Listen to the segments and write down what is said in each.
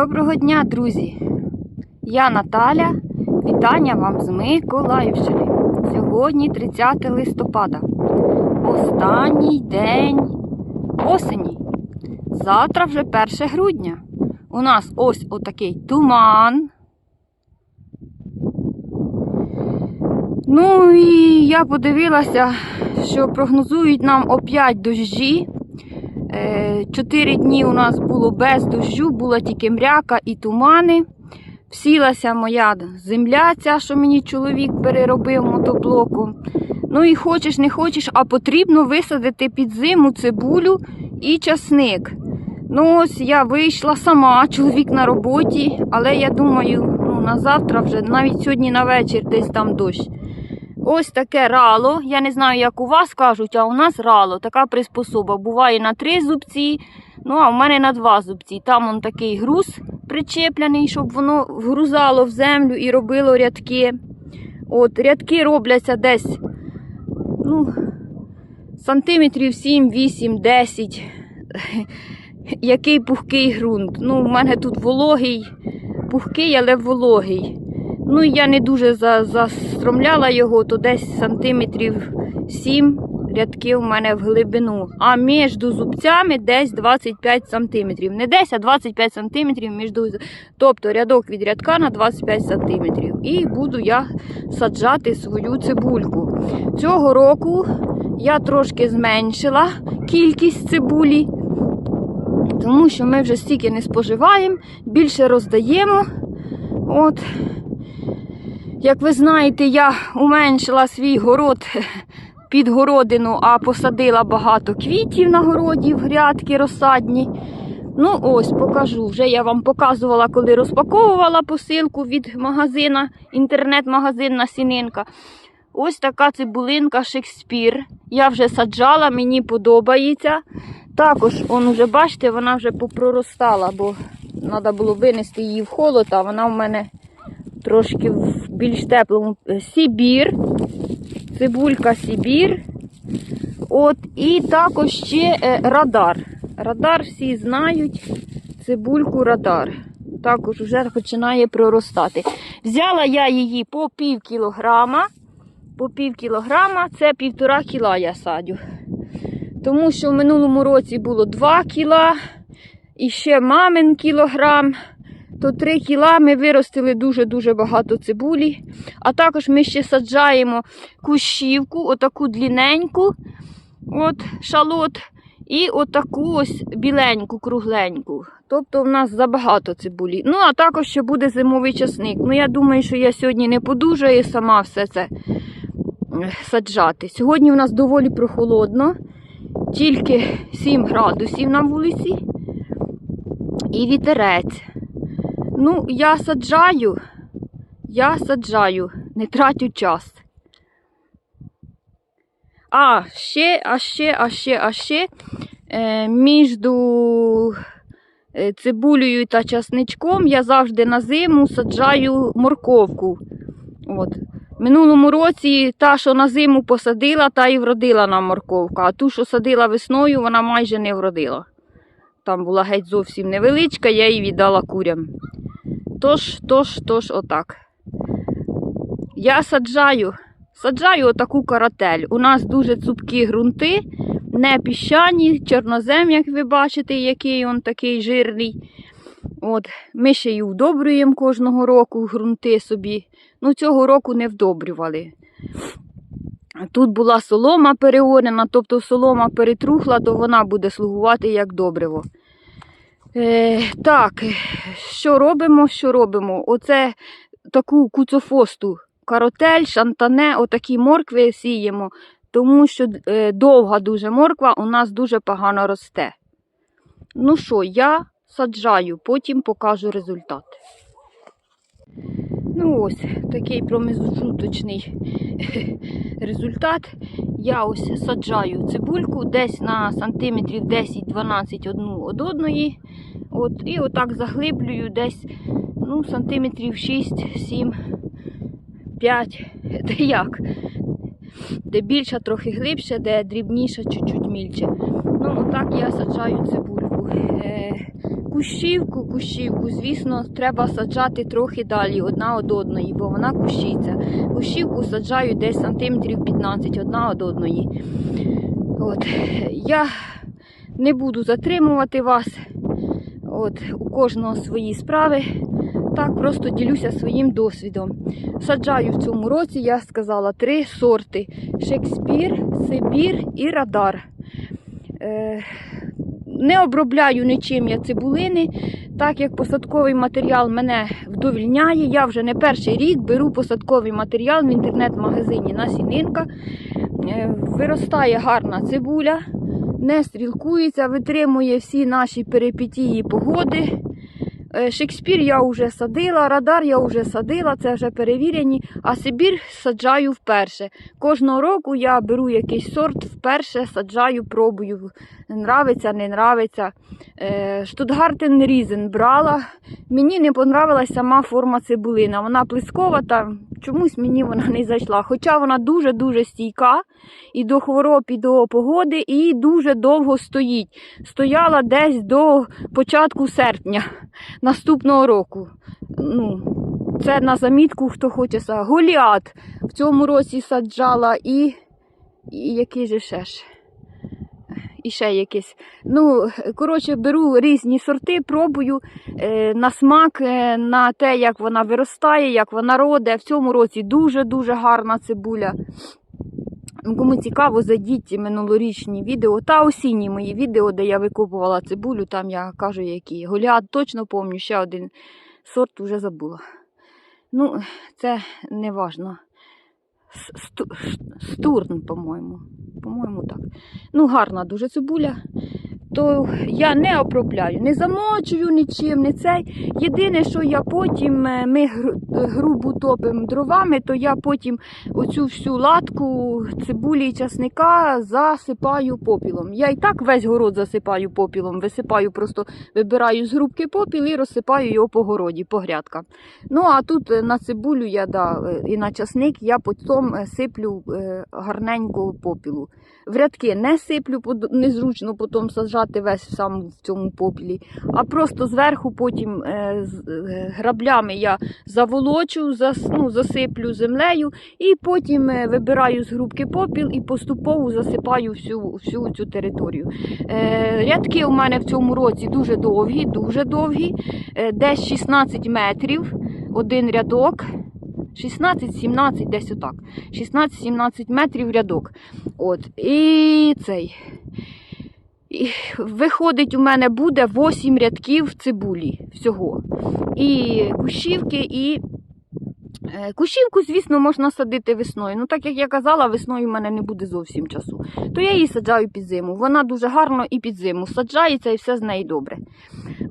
Доброго дня, друзі! Я Наталя. Вітання вам з Миколаївщини. Сьогодні 30 листопада. Останній день осені. Завтра вже 1 грудня. У нас ось отакий туман. Ну і я подивилася, що прогнозують нам опять дощі. Е, Чотири дні у нас було без дощу, була тільки мряка і тумани. Всілася моя земля, ця, що мені чоловік переробив мотоблоком. Ну і хочеш, не хочеш, а потрібно висадити під зиму цибулю і часник. Ну ось я вийшла сама, чоловік на роботі, але я думаю, ну, на завтра вже, навіть сьогодні на вечір десь там дощ. Ось таке рало. Я не знаю, як у вас кажуть, а у нас рало. Така приспособа. Буває на три зубці, ну а в мене на два зубці. Там он такий груз причеплений, щоб воно вгрузало в землю і робило рядки. От, рядки робляться десь ну, сантиметрів 7, 8, 10. Який пухкий ґрунт. Ну, у мене тут вологий, пухкий, але вологий. Ну, я не дуже за, застромляла його, то десь сантиметрів 7 рядки у мене в глибину. А між зубцями десь 25 сантиметрів. Не 10, а 25 сантиметрів між Тобто рядок від рядка на 25 сантиметрів. І буду я саджати свою цибульку. Цього року я трошки зменшила кількість цибулі, тому що ми вже стільки не споживаємо, більше роздаємо. От. Як ви знаєте, я уменшила свій город під городину, а посадила багато квітів на городі в грядки розсадні. Ну, ось покажу. Вже я вам показувала, коли розпаковувала посилку від магазина, інтернет-магазин Насінинка. Ось така цибулинка Шекспір. Я вже саджала, мені подобається. Також, он уже, бачите, вона вже попроростала, бо треба було винести її в холод, а вона в мене трошки в більш теплому Сибір. Цибулька Сибір. От, і також ще е, радар. Радар всі знають. Цибульку радар. Також вже починає проростати. Взяла я її по пів кілограма. По пів кілограма це півтора кіла я садю. Тому що в минулому році було 2 кіла і ще мамин кілограм то 3 кіла ми виростили дуже-дуже багато цибулі. А також ми ще саджаємо кущівку, отаку длінненьку, от шалот, і отаку ось біленьку, кругленьку. Тобто в нас забагато цибулі. Ну, а також ще буде зимовий часник. Ну, я думаю, що я сьогодні не подужаю сама все це е, саджати. Сьогодні в нас доволі прохолодно, тільки 7 градусів на вулиці і вітерець. Ну, я саджаю, я саджаю, не тратю час. А, ще, а ще, а ще, а ще е, між е, цибулею та часничком я завжди на зиму саджаю морковку. От. Минулому році та, що на зиму посадила, та і вродила нам морковка, а ту, що садила весною, вона майже не вродила. Там була геть зовсім невеличка, я її віддала курям. Тож, тож, тож, отак. Я саджаю, саджаю отаку каратель. У нас дуже цупкі ґрунти, не піщані, чорнозем, як ви бачите, який він такий жирний. От, Ми ще й вдобрюємо кожного року ґрунти собі. Ну, цього року не вдобрювали. Тут була солома переорена, тобто солома перетрухла, то вона буде слугувати як добриво. Е, так, що робимо, що робимо? Оце таку куцофосту, каротель, шантане, отакі моркви сіємо, тому що е, довга дуже морква у нас дуже погано росте. Ну що, я саджаю, потім покажу результат. Ну ось такий промежуточний результат. Я ось саджаю цибульку десь на сантиметрів 10-12 одну од одної. От, і отак заглиблюю десь ну, сантиметрів 6, 7, 5. Де як? Де більша, трохи глибше, де дрібніша, чуть-чуть мільче. Ну, отак я саджаю цибульку. Е, кущівку, кущівку, звісно, треба саджати трохи далі одна від одної, бо вона кущиться. Кущівку саджаю десь сантиметрів 15 одна від одної. От. Я не буду затримувати вас. От, у кожного свої справи. Так, просто ділюся своїм досвідом. Саджаю в цьому році, я сказала, три сорти: Шекспір, Сибір і Радар. Е, не обробляю нічим я цибулини, так як посадковий матеріал мене вдовільняє. Я вже не перший рік беру посадковий матеріал в інтернет-магазині Насінинка. Е, Виростає гарна цибуля, не стрілкується, витримує всі наші перипетії погоди. Е, Шекспір я вже садила, радар я вже садила, це вже перевірені, а Сибір саджаю вперше. Кожного року я беру якийсь сорт, вперше саджаю, пробую. Нравиться, не нравиться. Е, Штутгартен Різен брала. Мені не понравилась сама форма цибулина. Вона плисковата, чомусь мені вона не зайшла. Хоча вона дуже-дуже стійка і до хвороб, і до погоди, і дуже довго стоїть. Стояла десь до початку серпня наступного року. Ну, це на замітку, хто хоче са. Голіат в цьому році саджала і, і який же ще ж. І ще якийсь. Ну, коротше, беру різні сорти, пробую е, на смак, е, на те, як вона виростає, як вона роде. В цьому році дуже-дуже гарна цибуля. Кому цікаво, зайдіть минулорічні відео та осінні мої відео, де я викопувала цибулю, там я кажу, які. Голіат точно пам'ятаю, ще один сорт вже забула. Ну, це не важно. Стурн, по-моєму. По-моєму, так. Ну, гарна дуже цибуля. То я не обробляю, не замочую нічим, не цей. Єдине, що я потім, е, ми гру- грубу топимо дровами, то я потім оцю всю латку цибулі і часника засипаю попілом. Я і так весь город засипаю попілом, висипаю, просто вибираю з грубки попіл і розсипаю його по городі, по грядкам. Ну а тут е, на цибулю я да, е, і на часник я потім сиплю гарненько попілу. В рядки не сиплю, незручно потім саджати весь сам в цьому попілі, а просто зверху потім е, е, граблями я заволочу, ну, засиплю землею і потім е, вибираю з грубки попіл і поступово засипаю всю, всю цю територію. Рядки у мене в цьому році дуже довгі, дуже довгі, десь 16 метрів, один рядок. 16-17, десь отак. 16-17 метрів рядок. От. І цей. І виходить, у мене буде 8 рядків цибулі всього. І кущівки, і е, кущівку, звісно, можна садити весною. Ну, так як я казала, весною в мене не буде зовсім часу. То я її саджаю під зиму. Вона дуже гарно і під зиму саджається, і все з неї добре.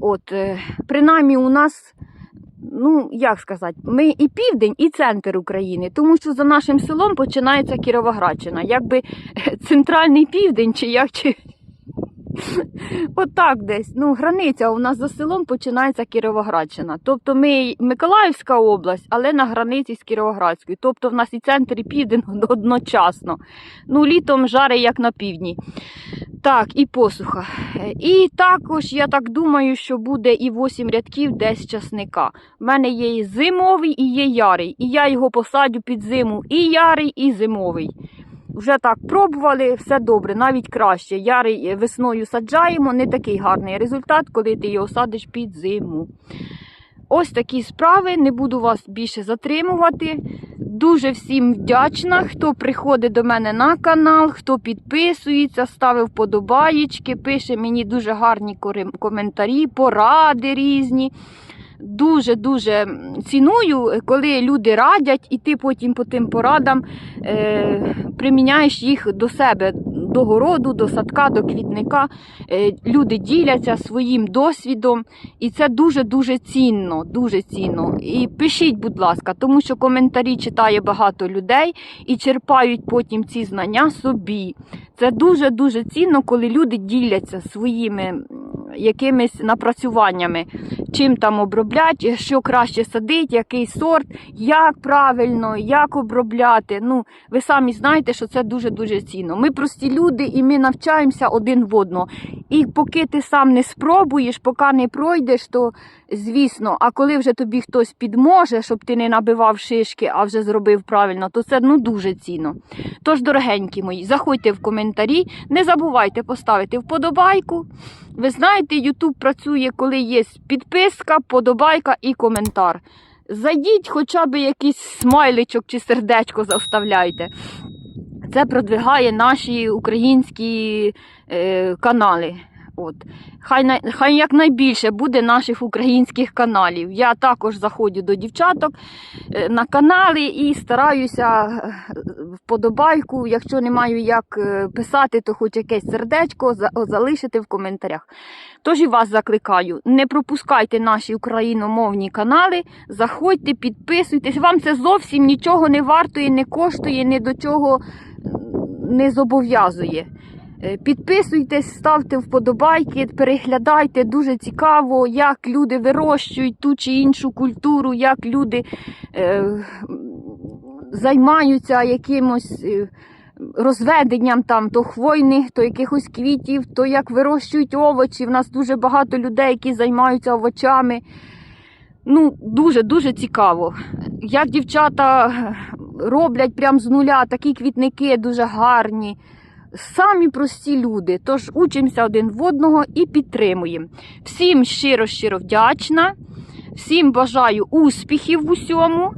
От, е, принаймні, у нас. Ну, як сказати, ми і південь, і центр України, тому що за нашим селом починається Кіровоградщина. Якби центральний південь, чи як чи. Отак десь. Ну, границя у нас за селом починається Кіровоградщина. Тобто ми Миколаївська область, але на границі з Кіровоградською. Тобто в нас і центр, і південь одночасно. Ну, літом жаре, як на півдні. Так, і посуха. І також я так думаю, що буде і 8 рядків десь часника. У мене є і зимовий, і є ярий. І я його посадю під зиму і ярий, і зимовий. Вже так пробували, все добре, навіть краще. Ярий е, весною саджаємо, не такий гарний результат, коли ти його садиш під зиму. Ось такі справи, не буду вас більше затримувати. Дуже всім вдячна, хто приходить до мене на канал, хто підписується, ставив подобаєчки, пише мені дуже гарні коментарі, поради різні. Дуже-дуже ціную, коли люди радять, і ти потім по тим порадам е, приміняєш їх до себе, до городу, до садка, до квітника. Е, люди діляться своїм досвідом, і це дуже-дуже цінно, дуже цінно. І пишіть, будь ласка, тому що коментарі читає багато людей і черпають потім ці знання собі. Це дуже-дуже цінно, коли люди діляться своїми якимись напрацюваннями. чим там обробляти, що краще садити, який сорт, як правильно, як обробляти. Ну, ви самі знаєте, що це дуже-дуже цінно. Ми прості люди і ми навчаємося один в одного. І поки ти сам не спробуєш, поки не пройдеш, то звісно, а коли вже тобі хтось підможе, щоб ти не набивав шишки, а вже зробив правильно, то це ну дуже цінно. Тож, дорогенькі мої, заходьте в коментарі, не забувайте поставити вподобайку. Ви знаєте, YouTube працює, коли є підписка, подобайка і коментар. Зайдіть хоча б якийсь смайличок чи сердечко заставляйте. Це продвигає наші українські е, канали. От. Хай, хай якнайбільше буде наших українських каналів. Я також заходжу до дівчаток е, на канали і стараюся е, вподобайку. Якщо не маю як е, писати, то хоч якесь сердечко залишити в коментарях. Тож і вас закликаю, не пропускайте наші україномовні канали, заходьте, підписуйтесь. Вам це зовсім нічого не вартує, не коштує, ні до чого не зобов'язує. Е, Підписуйтесь, ставте вподобайки, переглядайте. Дуже цікаво, як люди вирощують ту чи іншу культуру, як люди е, займаються якимось е, розведенням там то хвойних, то якихось квітів, то як вирощують овочі. В нас дуже багато людей, які займаються овочами. Ну, дуже-дуже цікаво. Як дівчата роблять прямо з нуля такі квітники дуже гарні. Самі прості люди. Тож учимося один в одного і підтримуємо. Всім щиро-щиро вдячна, всім бажаю успіхів в усьому,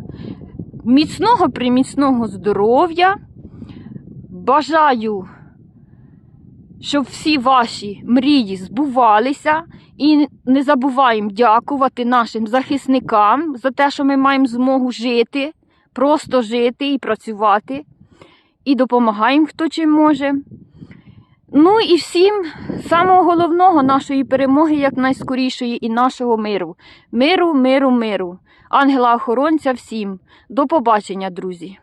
міцного приміцного здоров'я. Бажаю, щоб всі ваші мрії збувалися. І не забуваємо дякувати нашим захисникам за те, що ми маємо змогу жити, просто жити і працювати. І допомагаємо, хто чим може. Ну і всім самого головного нашої перемоги якнайскорішої і нашого миру. Миру, миру, миру. Ангела-охоронця всім. До побачення, друзі!